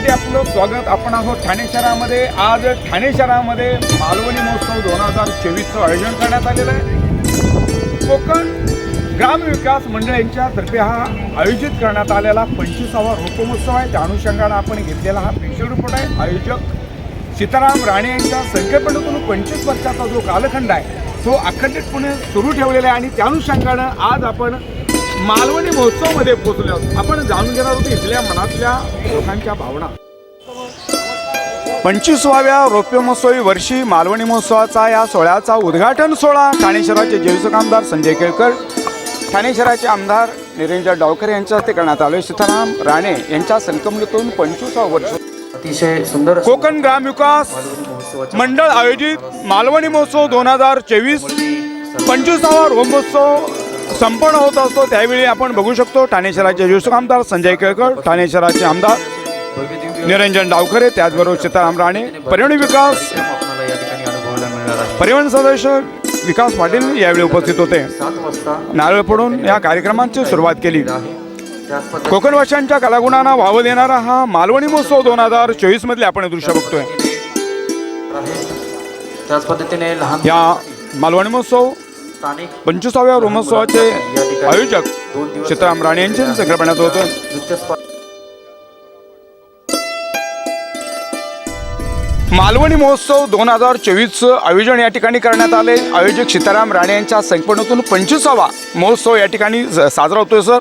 मध्ये आपलं स्वागत. आपण आहोत ठाणे शहरामध्ये. आज ठाणे शहरामध्ये मालवणी महोत्सव दोन हजार चोवीसचं आयोजन करण्यात आलेलं आहे. कोकण ग्रामविकास मंडळ मंडळ यांच्यातर्फे हा आयोजित करण्यात आलेला पंचवीसावा रोपमहोत्सव आहे. त्या अनुषंगानं आपण घेतलेला हा स्पेशल रिपोर्ट आहे. आयोजक सीताराम राणे यांच्या संकल्पनेतून पंचवीस वर्षाचा जो कालखंड आहे तो अखंडितपणे सुरू ठेवलेला आहे. आणि त्या अनुषंगानं आज आपण मालवणी महोत्सवमध्ये पोहोचलो. आहोत आपण जाणून घेणार होतो इथल्या मनातल्या लोकांच्या भावना. पंचवीसवाव्या रौप्य महोत्सवी वर्षी मालवणी महोत्सवाचा या सोहळ्याचा उद्घाटन सोहळा. ठाणे शहराचे ज्येष्ठ आमदार संजय केळकर ठाणे शहराचे आमदार निरंजन डावकर यांच्या हस्ते करण्यात आले सीताराम राणे यांच्या संकल्पनेतून पंचवीसावं वर्ष. अतिशय सुंदर कोकण ग्राम विकास मालवणी महोत्सवाच्या मंडळ आयोजित मालवणी महोत्सव दोन हजार चोवीस. पंचवीसावा रोम महोत्सव संपन्न होत असतो त्यावेळी आपण बघू शकतो ठाणे शहराचे ज्येष्ठ आमदार संजय केळकर ठाणे शहराचे आमदार निरंजन डावखरे त्याचबरोबर सीताराम राणे पर्यावरण विकास परिवहन सदस्य विकास पाटील यावेळी उपस्थित होते नारळ पडून या कार्यक्रमाची सुरुवात केली कोकणवाशांच्या कलागुणांना वाव देणारा हा मालवणी महोत्सव दोन हजार चोवीस मधले आपण दृश्य बघतोय. त्याच पद्धतीने या मालवणी महोत्सव पंचवीसाव्या ठिकाणी आयोजक सीताराम राणे यांच्या संकल्पनेत होतं. मालवणी महोत्सव दोन हजार चोवीसचं आयोजन या ठिकाणी करण्यात आले. आयोजक सीताराम राणे यांच्या संकल्पनेतून पंचवीसावा महोत्सव या ठिकाणी साजरा होतोय सर.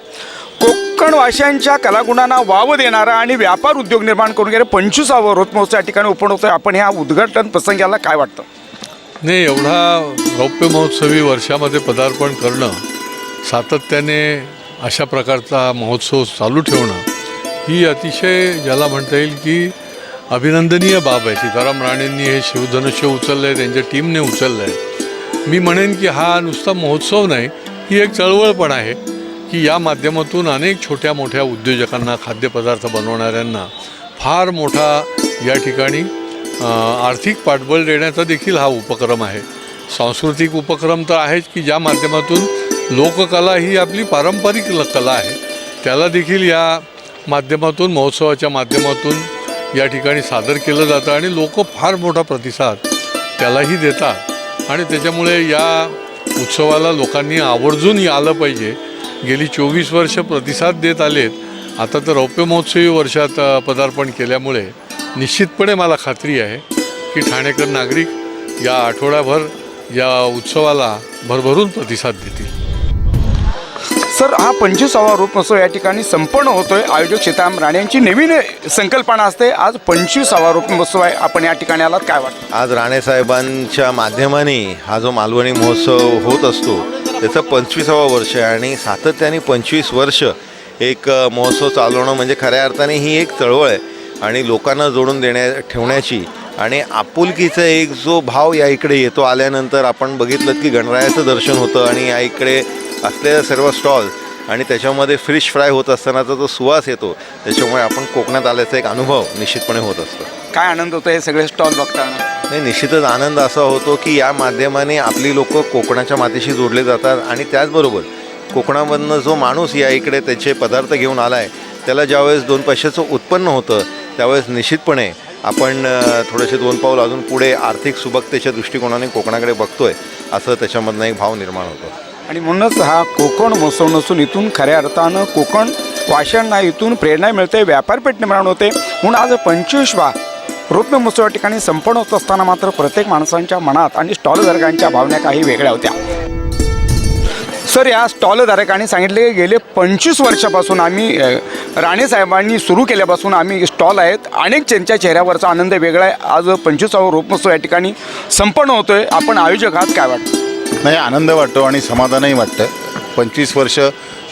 कोकणवासियांच्या कलागुणांना वाव देणारा आणि व्यापार उद्योग निर्माण करून गेले पंचवीसावं रोज महोत्सव या ठिकाणी ओपन होतोय. आपण ह्या उद्घाटन प्रसंगाला काय वाटतं? नाही एवढा रौप्य महोत्सवी वर्षामध्ये पदार्पण करणं सातत्याने अशा प्रकारचा महोत्सव चालू ठेवणं ही अतिशय ज्याला म्हणता येईल की अभिनंदनीय बाब आहे. सीताराम राणेंनी हे शिवधनुष्य उचललं आहे त्यांच्या टीमने उचललं आहे मी म्हणेन की हा नुसता महोत्सव नाही ही एक चळवळ पण आहे की या माध्यमातून अनेक छोट्या मोठ्या उद्योजकांना खाद्यपदार्थ बनवणाऱ्यांना फार मोठा या ठिकाणी आर्थिक पाठबळ देण्याचा देखील हा उपक्रम आहे. सांस्कृतिक उपक्रम तर आहेच की ज्या माध्यमातून लोककला ही आपली पारंपरिक ल- कला आहे. त्याला देखील या माध्यमातून महोत्सवाच्या माध्यमातून या ठिकाणी सादर केलं जातं आणि लोक फार मोठा प्रतिसाद त्यालाही देतात. आणि त्याच्यामुळे या उत्सवाला लोकांनी आवर्जून आलं पाहिजे. गेली चोवीस वर्ष प्रतिसाद देत आलेत. आता तर रौप्य महोत्सवी वर्षात पदार्पण केल्यामुळे निश्चितपणे मला खात्री आहे की ठाणेकर नागरिक या आठवड्याभर या उत्सवाला भरभरून प्रतिसाद देतील. सर हा पंचवीसावा रूप महोत्सव या ठिकाणी संपन्न होतोय. आयोजक सीताराम राणे यांची नवीन संकल्पना असते. आज पंचवीसावा रूप महोत्सव आहे. आपण या ठिकाणी आलात. काय वाटतं? आज राणेसाहेबांच्या माध्यमाने हा जो मालवणी महोत्सव होत असतो त्याचं पंचवीसावं वर्ष आहे आणि सातत्याने पंचवीस वर्ष एक महोत्सव चालवणं म्हणजे खऱ्या अर्थाने ही एक चळवळ आहे. आणि लोकांना जोडून देण्या ठेवण्याची आणि आपुलकीचा एक जो भाव या इकडे येतो आल्यानंतर आपण बघितलं की गणरायाचं दर्शन होतं आणि या इकडे असलेल्या सर्व स्टॉल आणि त्याच्यामध्ये फिश फ्राय होत असतानाचा जो सुवास येतो त्याच्यामुळे आपण कोकणात आल्याचा एक अनुभव निश्चितपणे होत असतो. काय आनंद होतो हे सगळे स्टॉल बघताना? नाही निश्चितच आनंद असा होतो की या माध्यमाने आपली लोक कोकणाच्या मातीशी जोडले जातात आणि त्याचबरोबर कोकणामधनं जो माणूस या इकडे त्याचे पदार्थ घेऊन आला आहे त्याला ज्यावेळेस दोन पैशाचं उत्पन्न होतं त्यावेळेस निश्चितपणे आपण थोडेसे दोन पाऊल अजून पुढे आर्थिक सुबकतेच्या दृष्टिकोनाने कोकणाकडे बघतोय असं त्याच्यामधनं एक भाव निर्माण होतो. आणि म्हणूनच हा कोकण महोत्सव नसून इथून खऱ्या अर्थानं कोकण वाशांना इथून प्रेरणा मिळते व्यापारपेठ निर्माण होते. म्हणून आज पंचवीसवा रौप्य महोत्सव या ठिकाणी संपन्न होत असताना मात्र प्रत्येक माणसांच्या मनात आणि स्टॉलधारकांच्या भावना काही वेगळ्या होत्या. सर या स्टॉलधारकांनी सांगितले की गेले पंचवीस वर्षापासून आम्ही राणेसाहेबांनी सुरू केल्यापासून आम्ही स्टॉल आहेत. अनेक त्यांच्या चेहऱ्यावरचा आनंद वेगळा आहे. आज पंचवीसावा रोपमहोत्सव या ठिकाणी संपन्न होतो आहे आपण आयोजक आहात काय वाटतं? नाही आनंद वाटतो आणि समाधानही वाटतं. पंचवीस वर्ष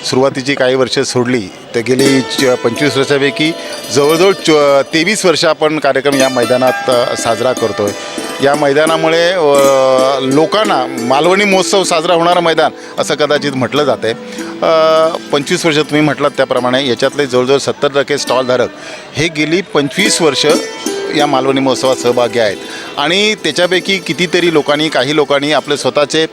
सुरुवातीची काही वर्ष सोडली तर गेली च पंचवीस वर्षापैकी जवळजवळ च तेवीस वर्ष आपण कार्यक्रम या मैदानात साजरा करतो आहे या मैदानामुळे लोकांना मालवणी महोत्सव साजरा होणारं मैदान असं कदाचित म्हटलं जातं आहे पंचवीस वर्ष तुम्ही म्हटलात त्याप्रमाणे याच्यातले जवळजवळ सत्तर टक्के स्टॉलधारक हे गेली पंचवीस वर्ष या मालवणी महोत्सवात सहभागी आहेत. आणि त्याच्यापैकी कितीतरी लोकांनी काही लोकांनी आपले स्वतःचे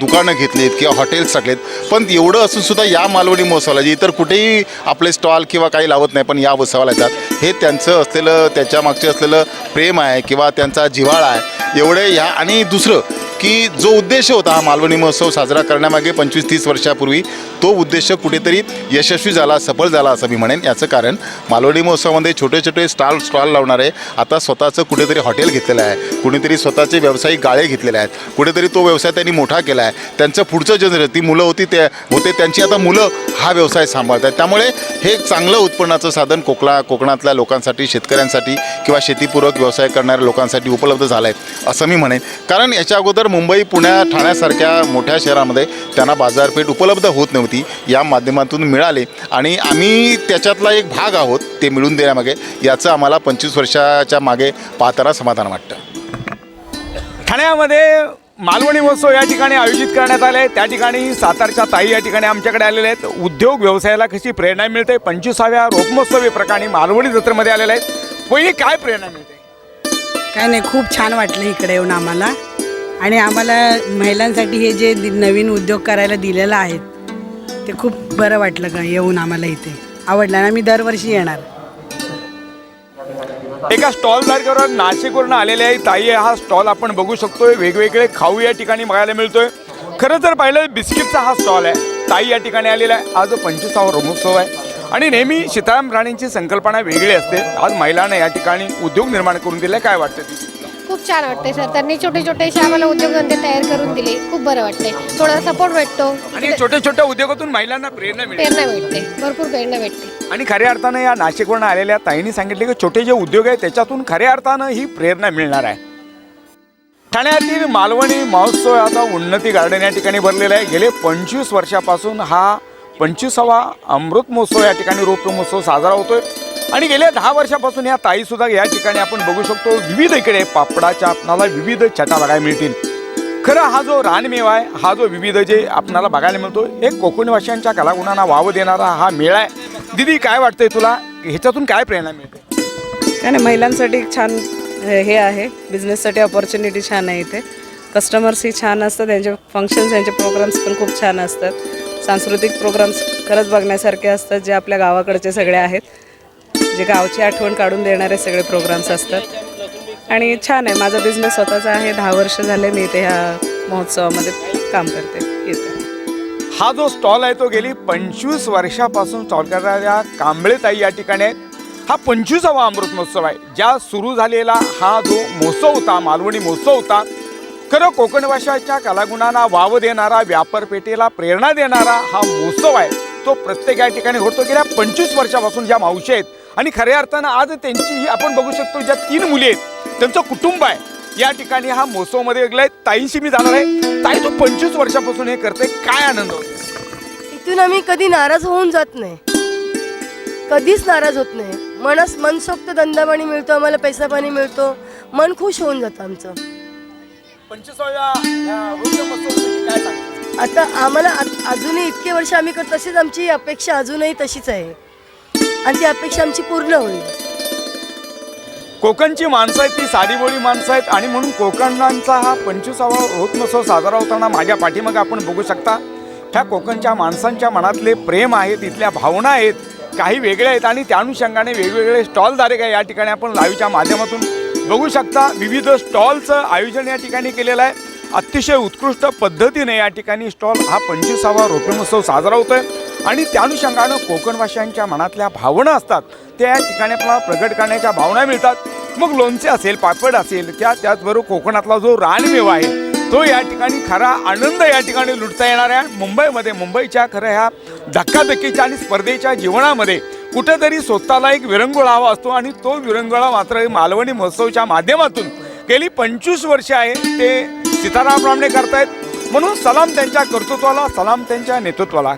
दुकानं घेतलीत किंवा हॉटेल्स टाकलेत. पण एवढं असूनसुद्धा या मालवणी महोत्सवाला जे इतर कुठेही आपले स्टॉल किंवा काही लावत नाही पण या उत्सवाला येतात. हे त्यांचं असलेलं त्याच्या मागचे असलेलं प्रेम आहे किंवा त्यांचा जिव्हाळा आहे. एवढे ह्या आणि दुसरं की जो उद्देश होता हा मालवणी महोत्सव साजरा करण्यामागे पंचवीस तीस वर्षापूर्वी तो उद्देश कुठेतरी यशस्वी झाला सफल झाला असं मी म्हणेन. याचं कारण मालवणी महोत्सवामध्ये छोटे छोटे स्टॉल स्टॉल लावणारे आता स्वतःचं कुठेतरी हॉटेल घेतलेलं आहे. कुणीतरी स्वतःचे व्यावसायिक गाळे घेतलेले आहेत. कुठेतरी तो व्यवसाय त्यांनी मोठा केला आहे. त्यांचं पुढचं जनरेशन ती मुलं होती ते होते त्यांची आता मुलं हा व्यवसाय सांभाळत आहेत. त्यामुळे हे एक चांगलं उत्पन्नाचं साधन कोकणा कोकणातल्या लोकांसाठी शेतकऱ्यांसाठी किंवा शेतीपूरक व्यवसाय करणाऱ्या लोकांसाठी उपलब्ध झालं आहे असं मी म्हणेन. कारण याच्या अगोदर मुंबई पुण्या ठाण्यासारख्या मोठ्या शहरामध्ये त्यांना बाजारपेठ उपलब्ध होत नव्हती. या माध्यमातून मिळाले आणि आम्ही त्याच्यातला एक भाग आहोत ते मिळून देण्यामागे. याचं आम्हाला पंचवीस वर्षाच्या मागे पाहताना समाधान वाटतं. ठाण्यामध्ये मालवणी महोत्सव या ठिकाणी आयोजित करण्यात आले. आहे त्या ठिकाणी सातारच्या ताई या ठिकाणी आमच्याकडे आलेल्या आहेत. उद्योग व्यवसायाला कशी प्रेरणा मिळते? पंचवीसाव्या रोपमहोत्सवी प्रकारे मालवणी जत्रेमध्ये आलेल्या आहेत. पहिली काय प्रेरणा मिळते? काय नाही खूप छान वाटलं इकडे येऊन आम्हाला. आणि आम्हाला महिलांसाठी हे जे नवीन उद्योग करायला दिलेलं आहेत ते खूप बरं वाटलं का येऊन आम्हाला इथे. आवडलं आणि आम्ही दरवर्षी येणार. एका स्टॉल धारकावर नाशिकवरून आलेले आहे. ताई हा स्टॉल आपण बघू शकतोय. वेगवेगळे खाऊ या ठिकाणी बघायला मिळतोय. खरं जर पाहिलं बिस्किटचा हा स्टॉल आहे. ताई या ठिकाणी आलेला आहे. आज पंचवीसावा रमोत्सव आहे. आणि नेहमी सीताराम राणींची संकल्पना वेगळी असते. आज महिलांना या ठिकाणी उद्योग निर्माण करून दिला काय वाटतं? ती खूप छान वाटते सर त्यांनी छोटे छोटेसे आम्हाला उद्योगधंदे तयार करून दिले. खूप बरं वाटते थोडा सपोर्ट भेटतो. आणि छोट्या छोट्या उद्योगातून महिलांना प्रेरणा मिळते. प्रेरणा भेटते. भरपूर प्रेरणा भेटते. आणि खऱ्या अर्थानं या नाशिकवरून आलेल्या ताईंनी सांगितले की छोटे जे उद्योग आहेत त्याच्यातून खऱ्या अर्थानं ही प्रेरणा मिळणार आहे. ठाण्यातील मालवणी महोत्सव आता उन्नती गार्डन या ठिकाणी भरलेला आहे. गेले पंचवीस वर्षापासून हा पंचवीसावा अमृत महोत्सव या ठिकाणी रोप महोत्सव साजरा होतोय. आणि गेल्या दहा वर्षापासून या ताईसुद्धा या ठिकाणी आपण बघू शकतो विविध इकडे पापडाच्या आपणाला विविध छटा बघायला मिळतील. खरं हा जो रानमेवा आहे हा जो विविध जे आपणाला बघायला मिळतो एक कोकणी भाषांच्या कलागुणांना वाव देणारा हा मेळा आहे. दिदी काय वाटतंय तुला? ह्याच्यातून काय प्रेरणा मिळते? काय नाही महिलांसाठी एक छान हे आहे. बिझनेससाठी ऑपॉर्च्युनिटी छान आहे इथे. कस्टमर्सही छान असतात त्यांचे फंक्शन्स यांचे प्रोग्राम्स पण खूप छान असतात. सांस्कृतिक प्रोग्राम्स खरंच बघण्यासारखे असतात जे आपल्या गावाकडचे सगळे आहेत. जे गावची आठवण काढून देणारे सगळे प्रोग्राम्स असतात. आणि छान आहे. माझा बिझनेस स्वतःचा आहे. दहा वर्ष झाले मी इथे ह्या महोत्सवामध्ये काम करते. येते. हा जो स्टॉल आहे तो गेली पंचवीस वर्षापासून स्टॉल करणाऱ्या कांबळे ताई या ठिकाणी आहेत. हा पंचवीसावा अमृत महोत्सव आहे. ज्या सुरू झालेला हा जो महोत्सव होता मालवणी महोत्सव होता खरं कोकण भाषाच्या कलागुणांना वाव देणारा व्यापारपेठेला प्रेरणा देणारा हा महोत्सव आहे. तो प्रत्येक या ठिकाणी होतो. गेल्या पंचवीस वर्षापासून ज्या मावशी आहेत आणि खऱ्या अर्थानं आज त्यांची ही आपण बघू शकतो ज्या तीन मुली आहेत त्यांचं कुटुंब आहे. या ठिकाणी हा महोत्सवमध्ये गेलाय ताईंशी मी जाणार आहे. ताई तू पंचवीस वर्षापासून हे करते काय आनंद होतो इथून आम्ही कधी नाराज होऊन जात नाही. कधीच नाराज होत नाही. मनस मनसोक्त धंदापाणी मिळतो आम्हाला पैसा पाणी मिळतो. मन खुश होऊन जातं आमचं. पंचवीसाव्या? आता आम्हाला अजूनही इतके वर्ष आम्ही करतो तशीच आमची अपेक्षा अजूनही तशीच आहे. आणि ती अपेक्षा आमची पूर्ण होईल. कोकणची माणसं आहेत ती साधीभोळी माणसं आहेत आणि म्हणून कोकणांचा हा पंचवीसावा होत नसो साजरा होताना माझ्या पाठीमागे आपण बघू शकता. ह्या कोकणच्या माणसांच्या मनातले प्रेम आहेत इथल्या भावना आहेत काही वेगळ्या आहेत आणि त्या अनुषंगाने वेगवेगळे स्टॉलधारक आहे या ठिकाणी आपण लाईव्हच्या माध्यमातून बघू शकता. विविध स्टॉलचं आयोजन या ठिकाणी केलेलं आहे. अतिशय उत्कृष्ट पद्धतीने या ठिकाणी स्टॉल हा पंचवीसावा रोपे साजरा साजरा होतोय. आणि त्या अनुषंगानं कोकण मनातल्या भावना असतात. त्या या ठिकाणी आपल्याला प्रगट करण्याच्या भावना मिळतात. मग लोणचे असेल पापड असेल त्या त्याचबरोबर कोकणातला जो रानमेवा आहे तो या ठिकाणी खरा आनंद या ठिकाणी लुटता येणार आहे. मुंबईमध्ये मुंबईच्या खऱ्या ह्या धक्काधक्कीच्या आणि स्पर्धेच्या जीवनामध्ये कुठेतरी स्वतःला एक विरंगुळा हवा असतो आणि तो विरंगुळा मात्र मालवणी महोत्सवच्या माध्यमातून गेली पंचवीस वर्षे आहे ते सीताराम रामणे करतायत. म्हणून सलाम त्यांच्या कर्तृत्वाला सलाम त्यांच्या नेतृत्वाला.